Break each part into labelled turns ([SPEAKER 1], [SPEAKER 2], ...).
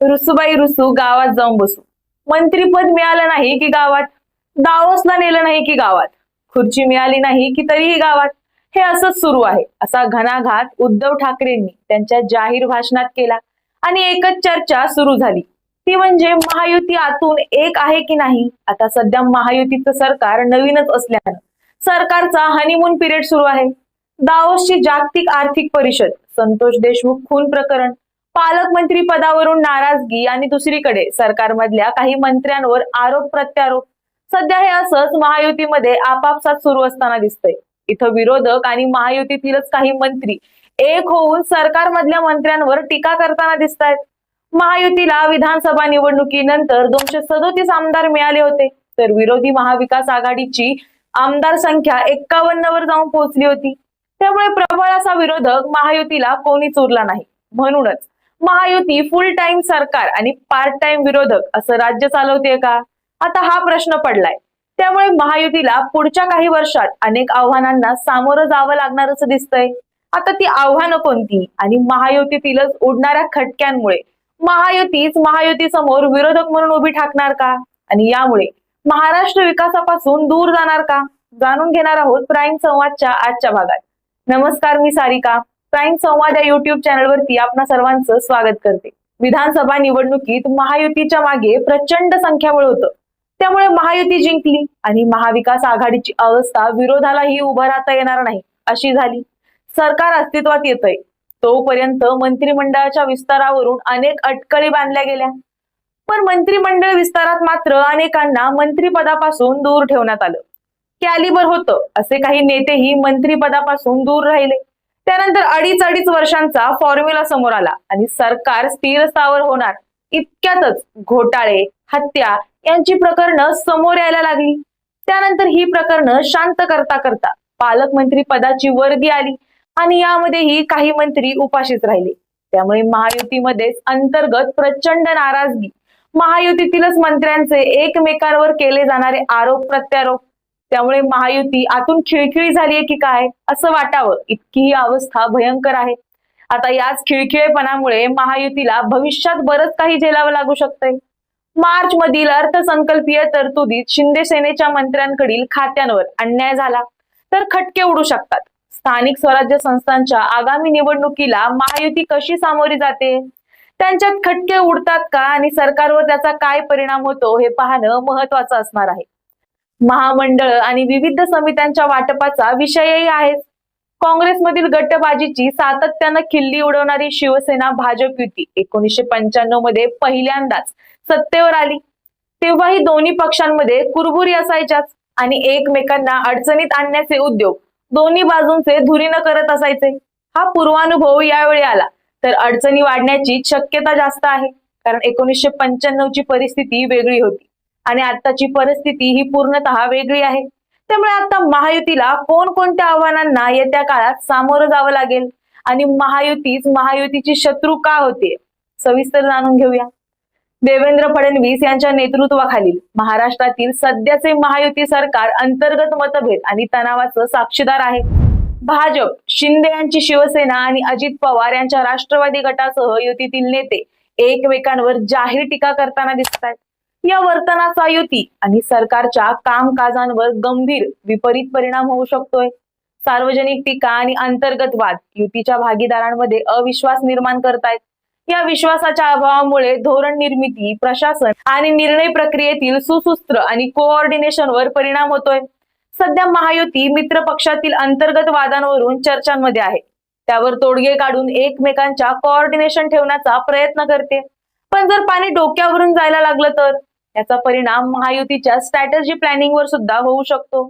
[SPEAKER 1] रुसूबाई रुसू गावात जाऊन बसू. मंत्रीपद मिळालं नाही की गावात. दावसला नेलं नाही की गावात. खुर्ची मिळाली नाही की तरीही गावात. हे असंच सुरू आहे. असा घणाघात उद्धव ठाकरेंनी त्यांच्या जाहीर भाषणात केला आणि एकच चर्चा सुरू झाली. ती म्हणजे महायुती आतून एक आहे की नाही? आता सध्या महायुतीचं सरकार नवीनच असल्यानं सरकारचा हनीमून पिरियड सुरू आहे. दाओसची जागतिक आर्थिक परिषद संतोष देशमुख खून प्रकरण पालकमंत्री पदावरून नाराजगी आणि दुसरीकडे सरकारमधल्या काही मंत्र्यांवर आरोप प्रत्यारोप. सध्या हे असंच महायुतीमध्ये आपापसात सुरू असताना दिसतंय. इथं विरोधक आणि महायुतीतीलच काही मंत्री एक होऊन सरकारमधल्या मंत्र्यांवर टीका करताना दिसत आहेत महायुतीला विधानसभा निवडणुकीनंतर दोनशे सदोतीस आमदार मिळाले होते. तर विरोधी महाविकास आघाडीची आमदार संख्या एक्कावन्न वर जाऊन पोहोचली होती. त्यामुळे प्रबळ असा विरोधक महायुतीला कोणीच उरला नाही. म्हणूनच महायुती फुल टाइम सरकार आणि पार्ट टाइम विरोधक असं राज्य चालवते का? आता हा प्रश्न पडलाय. त्यामुळे महायुतीला पुढच्या काही वर्षात अनेक आव्हानांना सामोरं जावं लागणार असं दिसतंय. आता ती आव्हानं कोणती? आणि महायुतीतीलच उडणाऱ्या खटक्यांमुळे महायुतीच महायुती समोर विरोधक म्हणून उभी ठाकणार का? आणि यामुळे महाराष्ट्र विकासापासून दूर जाणार का? जाणून घेणार आहोत प्राईम संवादच्या आजच्या भागात. नमस्कार मी सारिका. प्राईम संवाद या युट्यूब चॅनलवरती आपणा सर्वांचं स्वागत करते. विधानसभा निवडणुकीत महायुतीच्या मागे प्रचंड संख्याबळ होतं. त्यामुळे महायुती जिंकली आणि महाविकास आघाडीची अवस्था विरोधालाही उभं राहता येणार नाही अशी झाली. सरकार अस्तित्वात येतंय. तोपर्यंत मंत्रिमंडळाच्या विस्तारावरून अनेक अटकळी बांधल्या गेल्या. पण मंत्रिमंडळ विस्तारात मात्र अनेकांना मंत्रिपदापासून दूर ठेवण्यात आलं. कॅलिबर होतं असे काही नेतेही मंत्रिपदापासून दूर राहिले. त्यानंतर अडीच अडीच वर्षांचा फॉर्म्युला समोर आला. आणि सरकार स्थिर स्थावर होणार. इतक्यातच घोटाळे हत्या यांची प्रकरणं समोर यायला लागली. त्यानंतर ही प्रकरणं शांत करता करता पालकमंत्री पदाची वर्दी आली. आणि यामध्येही काही मंत्री उपाशीच राहिले. त्यामुळे महायुतीमध्येच अंतर्गत प्रचंड नाराजगी. महायुतीतीलच मंत्र्यांचे एकमेकांवर केले जाणारे आरोप प्रत्यारोप. त्यामुळे महायुती आतून खिळखिळी झालीये की काय असं वाटावं. इतकी ही अवस्था भयंकर आहे. आता याच खिळखिळेपणामुळे महायुतीला भविष्यात बरंच काही झेलावं लागू शकतंय. मार्च मधील अर्थसंकल्पीय तरतुदीत शिंदे सेनेच्या मंत्र्यांकडील खात्यांवर अन्याय झाला. तर खटके उडू शकतात. स्थानिक स्वराज्य संस्थांच्या आगामी निवडणुकीला महायुती कशी सामोरी जाते? त्यांच्यात खटके उडतात का? आणि सरकारवर त्याचा काय परिणाम होतो? हे पाहणं महत्वाचं असणार आहे. महामंडळ आणि विविध समित्यांच्या वाटपाचा विषयही आहे. काँग्रेसमधील गटबाजीची सातत्यानं खिल्ली उडवणारी शिवसेना भाजप युती. एकोणीसशे पंच्याण्णवमध्ये पहिल्यांदाच सत्तेवर आली. तेव्हाही दोन्ही पक्षांमध्ये कुरबुरी असायच्याच आणि एकमेकांना अडचणीत आणण्याचे उद्योग दोन्ही बाजूंचे धुरीनं करत असायचे. हा पूर्वानुभव यावेळी आला. तर अडचणी वाढण्याची शक्यता जास्त आहे. कारण एकोणीसशे पंच्याण्णव ची परिस्थिती वेगळी होती. आणि आताची परिस्थिती ही पूर्णतः वेगळी आहे. त्यामुळे आता महायुतीला कोणकोणत्या आव्हानांना येत्या काळात सामोरं जावं लागेल? आणि महायुतीच महायुतीची शत्रू का होते? सविस्तर जाणून घेऊया. देवेंद्र फडणवीस यांच्या नेतृत्वाखालील महाराष्ट्रातील सध्याचे महायुती सरकार अंतर्गत मतभेद आणि तणावाचं साक्षीदार आहे. भाजप शिंदे यांची शिवसेना आणि अजित पवार यांच्या राष्ट्रवादी गटासह युतीतील नेते एकमेकांवर जाहीर टीका करताना दिसत आहेत. या वर्तनाचा युती आणि सरकारच्या कामकाजांवर गंभीर विपरीत परिणाम होऊ शकतोय. सार्वजनिक टीका आणि अंतर्गत वाद युतीच्या भागीदारांमध्ये अविश्वास निर्माण करतायत. या विश्वासाच्या अभावामुळे धोरण निर्मिती प्रशासन आणि निर्णय प्रक्रियेतील सुसूत्र आणि कोऑर्डिनेशनवर परिणाम होतोय. सध्या महायुती मित्र पक्षातील अंतर्गत वादांवरून चर्चांमध्ये आहे. त्यावर तोडगे काढून एकमेकांच्या कोऑर्डिनेशन ठेवण्याचा प्रयत्न करते. पण जर पाणी डोक्यावरून जायला लागलं तर? याचा परिणाम महायुतीच्या स्ट्रॅटर्जी प्लॅनिंगवर सुद्धा होऊ शकतो.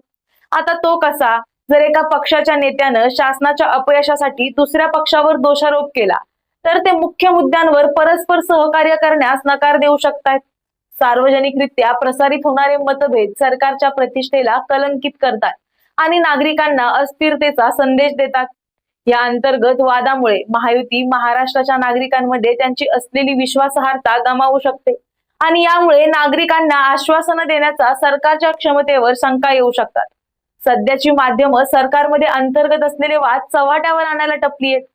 [SPEAKER 1] आता तो कसा? जर एका पक्षाच्या नेत्यानं शासनाच्या अपयशासाठी दुसऱ्या पक्षावर दोषारोप केला तर ते मुख्य मुद्द्यांवर परस्पर सहकार्य करण्यास नकार देऊ शकतात सार्वजनिकरित्या प्रसारित होणारे मतभेद सरकारच्या प्रतिष्ठेला कलंकित करतात आणि नागरिकांना अस्थिरतेचा संदेश देतात. या अंतर्गत वादामुळे महायुती महाराष्ट्राच्या नागरिकांमध्ये त्यांची असलेली विश्वासार्हता गमावू शकते. आणि यामुळे नागरिकांना आश्वासनं देण्याचा सरकारच्या क्षमतेवर शंका येऊ शकतात. सध्याची माध्यमं सरकारमध्ये अंतर्गत असलेले वाद चव्हाट्यावर आणायला टपली आहेत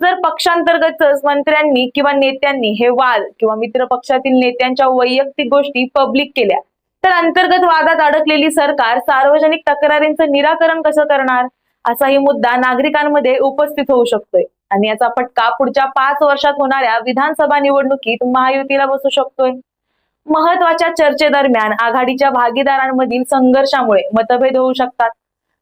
[SPEAKER 1] जर पक्षांतर्गतच मंत्र्यांनी किंवा नेत्यांनी हे वाद किंवा मित्र पक्षातील नेत्यांच्या वैयक्तिक गोष्टी पब्लिक केल्या तर अंतर्गत वादात अडकलेली सरकार सार्वजनिक तक्रारींचं निराकरण कसं करणार? असाही मुद्दा नागरिकांमध्ये उपस्थित होऊ शकतोय. आणि याचा फटका पुढच्या पाच वर्षात होणाऱ्या विधानसभा निवडणुकीत महायुतीला बसू शकतोय. महत्त्वाच्या चर्चेदरम्यान आघाडीच्या भागीदारांमधील संघर्षामुळे मतभेद होऊ शकतात.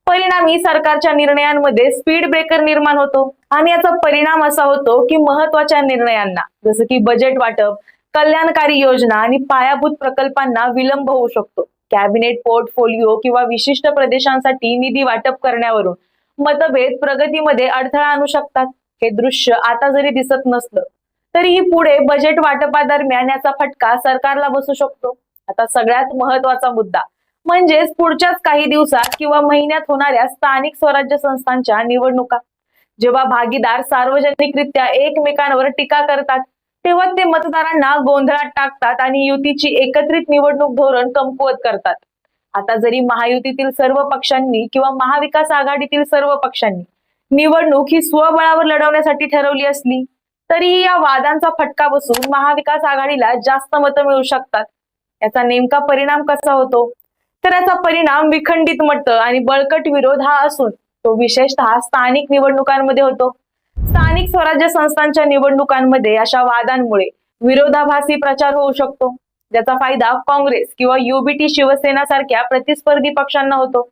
[SPEAKER 1] परिणामी सरकारच्या निर्णयांमध्ये स्पीड ब्रेकर निर्माण होतो. आणि याचा परिणाम असा होतो की महत्त्वाच्या निर्णयांना जसं की बजेट वाटप कल्याणकारी योजना आणि पायाभूत प्रकल्पांना विलंब होऊ शकतो. कॅबिनेट पोर्टफोलिओ किंवा विशिष्ट प्रदेशांसाठी निधी वाटप करण्यावरून मतभेद प्रगतीमध्ये अडथळा आणू शकतात. हे दृश्य आता जरी दिसत नसलं तरीही पुढे बजेट वाटपादरम्यान याचा फटका सरकारला बसू शकतो. आता सगळ्यात महत्त्वाचा मुद्दा म्हणजेच पुढच्याच काही दिवसात किंवा महिन्यात होणाऱ्या स्थानिक स्वराज्य संस्थांच्या निवडणुका. जेव्हा भागीदार सार्वजनिकरित्या एकमेकांवर टीका करतात तेव्हा ते मतदारांना गोंधळात टाकतात आणि युतीची एकत्रित निवडणूक धोरण कमकुवत करतात. आता जरी महायुतीतील सर्व पक्षांनी किंवा महाविकास आघाडीतील सर्व पक्षांनी निवडणूक ही स्वबळावर लढवण्यासाठी ठरवली असली तरीही या वादांचा फटका बसून महाविकास आघाडीला जास्त मतं मिळू शकतात. याचा नेमका परिणाम कसा होतो? तर याचा परिणाम विखंडित मत आणि बळकट विरोध हा असून तो विशेषतः स्थानिक निवडणुकांमध्ये होतो. स्थानिक स्वराज्य संस्थांच्या निवडणुकांमध्ये अशा वादांमुळे विरोधाभासी प्रचार होऊ शकतो ज्याचा फायदा काँग्रेस किंवा युबीटी शिवसेना सारख्या प्रतिस्पर्धी पक्षांना होतो.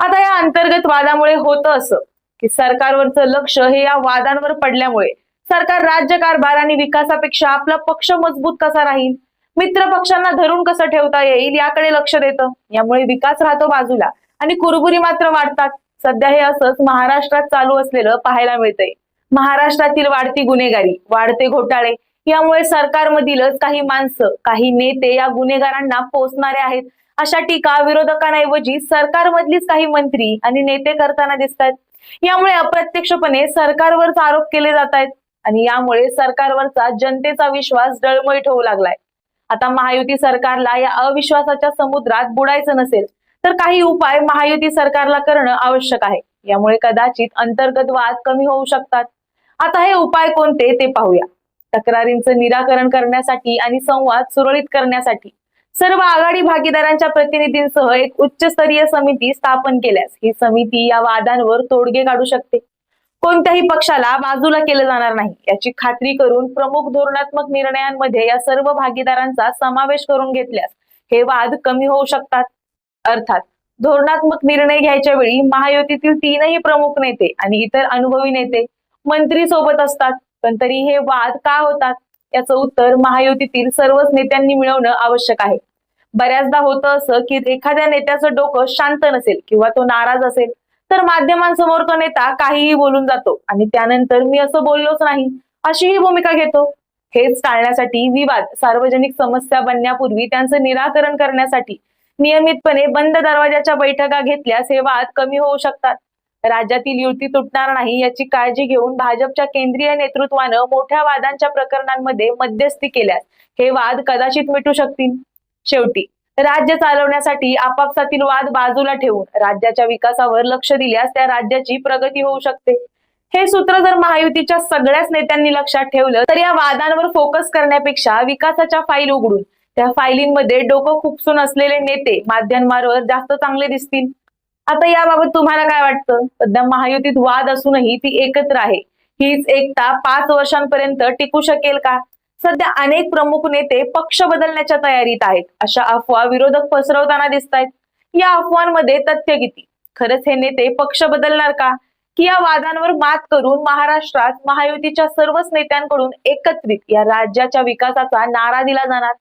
[SPEAKER 1] आता या अंतर्गत वादामुळे होतं असं की सरकारवरचं लक्ष हे या वादांवर पडल्यामुळे सरकार राज्य कारभार आणि विकासापेक्षा आपला पक्ष मजबूत कसा राहील? मित्र पक्षांना धरून कसं ठेवता येईल याकडे लक्ष देतं. यामुळे विकास राहतो बाजूला आणि कुरबुरी मात्र वाढतात. सध्या हे असंच महाराष्ट्रात चालू असलेलं पाहायला मिळतंय. महाराष्ट्रातील वाढती गुन्हेगारी वाढते घोटाळे यामुळे सरकारमधीलच काही माणसं काही नेते या गुन्हेगारांना पोचणारे आहेत. अशा टीका विरोधकांऐवजी सरकारमधलीच काही मंत्री आणि नेते करताना दिसतात यामुळे अप्रत्यक्षपणे सरकारवरच आरोप केले जात आहेत आणि यामुळे सरकारवरचा जनतेचा विश्वास डळमळीत होऊ लागलाय. आता महायुती सरकारला या अविश्वासाच्या समुद्रात बुडायचं नसेल तर काही उपाय महायुती सरकारला करणं आवश्यक आहे. यामुळे कदाचित अंतर्गत वाद कमी होऊ शकतात. आता हे उपाय कोणते ते पाहूया. तक्रारींचं निराकरण करण्यासाठी आणि संवाद सुरळीत करण्यासाठी सर्व आघाडी भागीदारांच्या प्रतिनिधींसह एक उच्चस्तरीय समिती स्थापन केल्यास ही समिती या वादांवर तोडगे काढू शकते. कोणत्याही पक्षाला बाजूला केलं जाणार नाही. याची खात्री करून प्रमुख धोरणात्मक निर्णयांमध्ये या सर्व भागीदारांचा समावेश करून घेतल्यास हे वाद कमी होऊ शकतात. अर्थात धोरणात्मक निर्णय घ्यायच्या वेळी महायुतीतील तीनही प्रमुख नेते आणि इतर अनुभवी नेते मंत्री सोबत असतात. पण तरी हे वाद का होतात? याचं उत्तर महायुतीतील सर्वच नेत्यांनी मिळवणं आवश्यक आहे. बऱ्याचदा होतं असं की एखाद्या नेत्याचं डोकं शांत नसेल किंवा तो नाराज असेल. तर माध्यमांसमोर तो नेता काहीही बोलून जातो. आणि त्यानंतर मी असं बोललोच नाही. अशीही भूमिका घेतो. हेच टाळण्यासाठी विवाद सार्वजनिक समस्या बनण्यापूर्वी त्यांचं निराकरण करण्यासाठी नियमितपणे बंद दरवाजाच्या बैठका घेतल्यास हे वाद कमी होऊ शकतात. राज्यातील युती तुटणार नाही याची काळजी घेऊन भाजपच्या केंद्रीय नेतृत्वानं मोठ्या वादांच्या प्रकरणांमध्ये मध्यस्थी केल्यास हे वाद कदाचित मिटू शकतील. शेवटी राज्य चालवण्यासाठी आपापसातील वाद बाजूला ठेवून राज्याच्या विकासावर लक्ष दिल्यास त्या राज्याची प्रगती होऊ शकते. हे सूत्र जर महायुतीच्या सगळ्याच नेत्यांनी लक्षात ठेवलं तर या वादांवर फोकस करण्यापेक्षा विकासाच्या फाईल उघडून त्या फाईलींमध्ये डोकं खुपसून असलेले नेते माध्यमांवर जास्त चांगले दिसतील. आता याबाबत तुम्हाला काय वाटतं? सध्या महायुतीत वाद असूनही ती एकत्र आहे. हीच एकता पाच वर्षांपर्यंत टिकू शकेल का? सध्या अनेक प्रमुख नेते पक्ष बदलण्याच्या तयारीत आहेत. अशा अफवा विरोधक पसरवताना दिसत आहेत या अफवांमध्ये तथ्य किती? खरंच हे नेते पक्ष बदलणार का? की या वादांवर मात करून महाराष्ट्रात महायुतीच्या सर्वच नेत्यांकडून एकत्रित या राज्याच्या विकासाचा नारा दिला जाणार?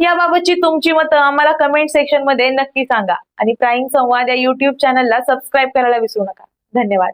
[SPEAKER 1] याबाबतची तुमची मतं आम्हाला कमेंट सेक्शनमध्ये नक्की सांगा. आणि प्राईम संवाद या युट्यूब चॅनलला सबस्क्राईब करायला विसरू नका. धन्यवाद.